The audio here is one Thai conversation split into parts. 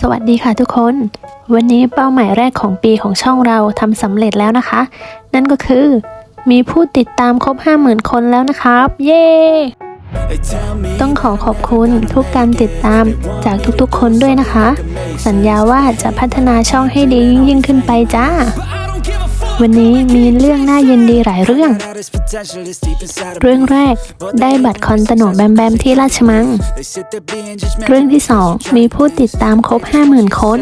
สวัสดีค่ะทุกคน วันนี้เป้าหมายแรกของปีของช่องเราทำสำเร็จแล้วนะคะ นั่นก็คือ มีผู้ติดตามครบ 50,000 คนแล้วนะครับ เย้ ต้องขอขอบคุณทุกการติดตามจากทุกๆคนด้วยนะคะ สัญญาว่าจะพัฒนาช่องให้ดียิ่งขึ้นไปจ้า วันนี้มีเรื่องน่ายินดีหลายเรื่อง เรื่องแรกได้บัตรคอนตโหนแบมแบมที่ราชมัง เรื่องที่สองมีผู้ติดตามครบ 50,000 คน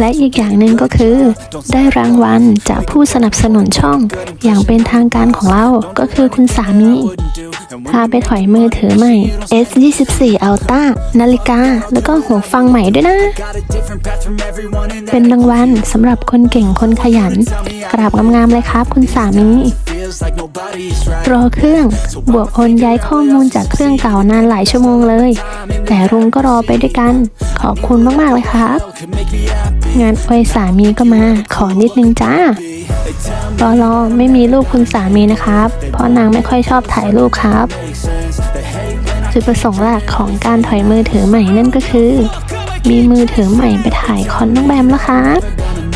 และอีกอย่างหนึ่งก็คือ ได้รางวัลจากผู้สนับสนุนช่อง อย่างเป็นทางการของเราก็คือคุณสามี พาไปถอยมือถือใหม่ S24 Ultra นาฬิกา แล้วก็หูฟังใหม่ด้วยนะ เป็นรางวัลสำหรับคนเก่งคนขยัน กราบงามๆเลยครับคุณสามี รอเครื่อง บวกโอนย้ายข้อมูลจากเครื่องเก่านานหลายชั่วโมงเลย แต่รุงก็รอไปด้วยกัน ขอบคุณมาก ๆ เลยครับ งานอวยสามีก็มา ขอนิดนึงจ้ารอรอไม่มีรูปคุณสามีนะครับ เพราะนางไม่ค่อยชอบถ่ายรูปครับ จุดประสงค์หลักของการถอยมือถือใหม่นั่นก็คือ มีมือถือใหม่ไปถ่ายคอนน้องแบมแล้วครับ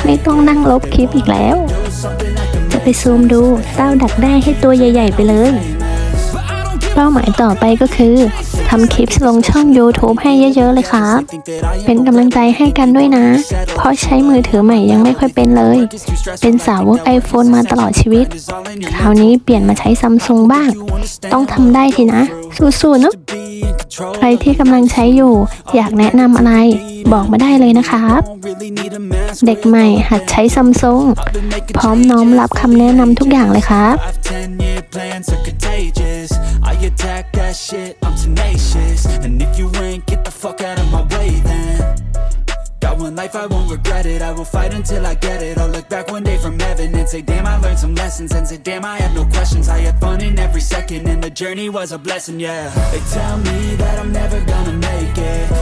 ไม่ต้องนั่งลบคลิปอีกแล้วจะ ไปซูมดูเต้าดักได้ให้ตัวใหญ่ ๆ ไปเลย เป้าหมายต่อไปก็คือทำคลิปลงช่อง YouTube ให้เยอะ ๆ เลยครับ เป็นกำลังใจให้กันด้วยนะ เพราะใช้มือถือใหม่ยังไม่ค่อยเป็นเลย เป็นสาวก iPhone มาตลอดชีวิต คราวนี้เปลี่ยนมาใช้ซัมซุงบ้าง ต้องทำได้ทีนะ สู้ๆเนอะใครที่กำลังใช้อยู่ อยากแนะนำอะไร บอกมาได้เลยนะครับ เด็กใหม่หัดใช้ซัมซุงพร้อมน้อมรับคำแนะนำทุกอย่างเลยครับ Ten year plans are contagious. I attack that shit, I'm tenacious. And if you ain't, get the fuck out of my way then. Got one life, I won't regret it. I will fight until I get it. I'll look back one day from heaven and say, Damn, I learned some lessons. And say, Damn, I had no questions. I had fun in every second, and the journey was a blessing, yeah. They tell me that I'm never gonna make it.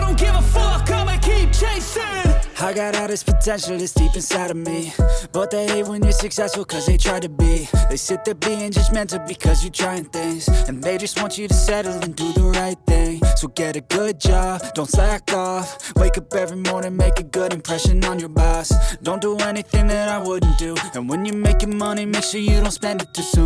I got all this potential that's deep inside of me. But they hate when you're successful cause they try to be. They sit there being judgmental because you're trying things. And they just want you to settle and do the right thing. So get a good job, don't slack off. Wake up every morning, make a good impression on your boss. Don't do anything that I wouldn't do. And when you're making money, make sure you don't spend it too soon.